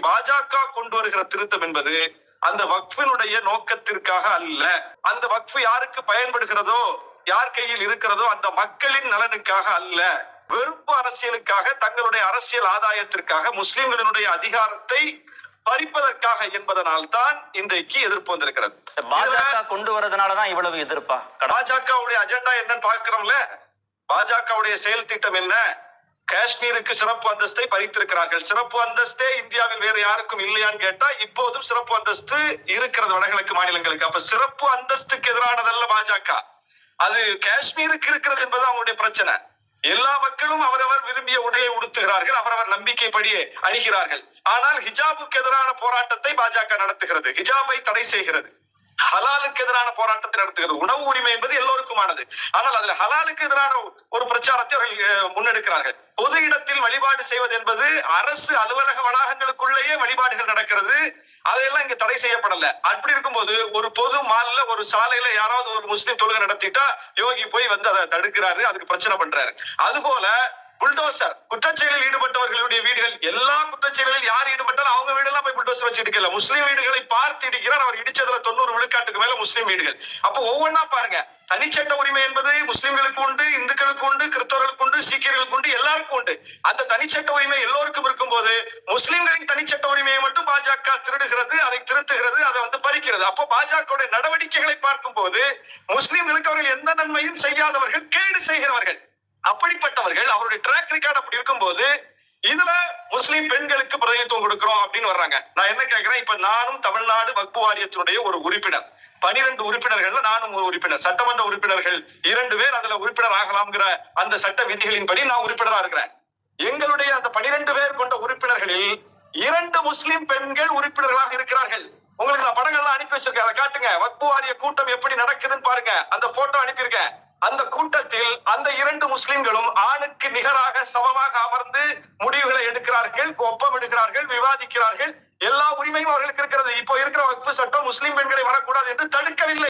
பாஜக கொண்டு வருகிற திருத்தம் என்பது அந்த வக்ஃபினுடைய நோக்கத்திற்காக அல்ல. அந்த வக்ஃபு யாருக்கு பயன்படுகிறதோ யார் கையில் இருக்கிறதோ அந்த மக்களின் நலனுக்காக அல்ல. வெறுப்பு அரசியலுக்காக தங்களுடைய அரசியல் ஆதாயத்திற்காக முஸ்லிம்களினுடைய அதிகாரத்தை பறிப்பதற்காக என்பதனால் தான் இன்றைக்கு எதிர்ப்பு வந்திருக்கிறது. பாஜக கொண்டு வரதுனாலதான் இவ்வளவு எதிர்ப்பா? பாஜகவுடைய அஜெண்டா என்னன்னு பார்க்கிறோம்ல? பாஜகவுடைய செயல் திட்டம் என்ன? காஷ்மீருக்கு சிறப்பு அந்தஸ்தை பறித்திருக்கிறார்கள். சிறப்பு அந்தஸ்தே இந்தியாவில் வேற யாருக்கும் இல்லையான்னு கேட்டா இப்போதும் சிறப்பு அந்தஸ்து இருக்கிறது வடகிழக்கு மாநிலங்களுக்கு. அப்ப சிறப்பு அந்தஸ்துக்கு எதிரானதல்ல பாஜக. அது காஷ்மீருக்கு இருக்கிறது என்பது அவங்களுடைய பிரச்சனை. எல்லா மக்களும் அவரவர் விரும்பிய உடையை உடுத்துகிறார்கள் அவரவர் நம்பிக்கைப்படியே அணிகிறார்கள். ஆனால் ஹிஜாபுக்கு எதிரான போராட்டத்தை பாஜக நடத்துகிறது. ஹிஜாபை தடை செய்கிறது. ஹலாலுக்கு எதிரான போராட்டத்தை நடத்துகிறது. உணவு உரிமை என்பது எல்லோருக்குமானது. ஆனால் அதுல ஹலாலுக்கு எதிரான ஒரு பிரச்சாரத்தை அவர்கள் முன்னெடுக்கிறார்கள். பொது இடத்தில் வழிபாடு செய்வது என்பது அரசு அலுவலக வளாகங்களுக்குள்ளேயே வழிபாடுகள் நடக்கிறது. அதையெல்லாம் இங்க தடை செய்யப்படல. அப்படி இருக்கும்போது ஒரு பொது மால்ல ஒரு சாலையில யாராவது ஒரு முஸ்லீம் தொழுகை நடத்திட்டா யோகி போய் வந்து அதை தடுக்கிறாரு அதுக்கு பிரச்சனை பண்றாரு. அதுபோல புல்டோசர் குற்றச்செயலில் ஈடுபட்டவர்களுடைய வீடுகள் எல்லா குற்றச்செயலில் யார் ஈடுபட்டாலும் அவங்க வீடெல்லாம் வச்சு இடிக்கல முஸ்லீம் வீடுகளை பார்த்து இடிக்கிறார். அவர் இடிச்சதுல தொண்ணூறு விழுக்காட்டுக்கு மேல முஸ்லீம் வீடுகள். அப்ப ஒவ்வொன்னா பாருங்க. தனிச்சட்ட உரிமை என்பது முஸ்லிம்களுக்கு உண்டு இந்துக்களுக்கு உண்டு கிறிஸ்தவர்களுக்கு உண்டு சீக்கியர்களுக்கு உண்டு எல்லாருக்கும் உண்டு. அந்த தனிச்சட்ட உரிமை எல்லோருக்கும் இருக்கும்போது முஸ்லிம்களின் தனிச்சட்ட உரிமையை மட்டும் பாஜக திருடுகிறது அதை திருத்துகிறது அதை வந்து பறிக்கிறது. அப்போ பாஜக நடவடிக்கைகளை பார்க்கும் போது முஸ்லிம்களுக்கு அவர்கள் எந்த நன்மையும் செய்யாதவர்கள் கேடு செய்கிறவர்கள். அப்படிப்பட்டவர்கள் அவருடைய ட்ராக் ரெக்கார்ட் அப்படி இருக்கும்போது இதுல முஸ்லீம் பெண்களுக்கு பிரதிநிதித்துவம் கொடுக்கிறோம் அப்படின்னு வர்றாங்க. நான் என்ன கேட்கிறேன் இப்ப நானும் தமிழ்நாடு வக்பு வாரியத்தினுடைய ஒரு உறுப்பினர். பனிரெண்டு உறுப்பினர்கள் நானும் ஒரு உறுப்பினர். சட்டமன்ற உறுப்பினர்கள் இரண்டு பேர் அதுல உறுப்பினர் ஆகலாம்ங்கிற அந்த சட்ட விதிகளின்படி நான் உறுப்பினரா இருக்கிறேன். எங்களுடைய அந்த பனிரெண்டு பேர் கொண்ட உறுப்பினர்களில் இரண்டு முஸ்லிம் பெண்கள் உறுப்பினர்களாக இருக்கிறார்கள். உங்களுக்கு நான் படங்கள்லாம் அனுப்பி வச்சிருக்கேன். அதை காட்டுங்க. வக்பு வாரிய கூட்டம் எப்படி நடக்குதுன்னு பாருங்க. அந்த போட்டோ அனுப்பியிருக்கேன். அந்த கூட்டத்தில் அந்த இரண்டு முஸ்லிம்களும் ஆணுக்கு நிகராக சமமாக அமர்ந்து முடிவுகளை எடுக்கிறார்கள் ஒப்பம் எடுக்கிறார்கள் விவாதிக்கிறார்கள். எல்லா உரிமையும் அவர்களுக்கு இருக்கிறது. இப்போ இருக்கிற வக்ஃபு சட்டம் முஸ்லிம் பெண்களை வரக்கூடாது என்று தடுக்கவில்லை.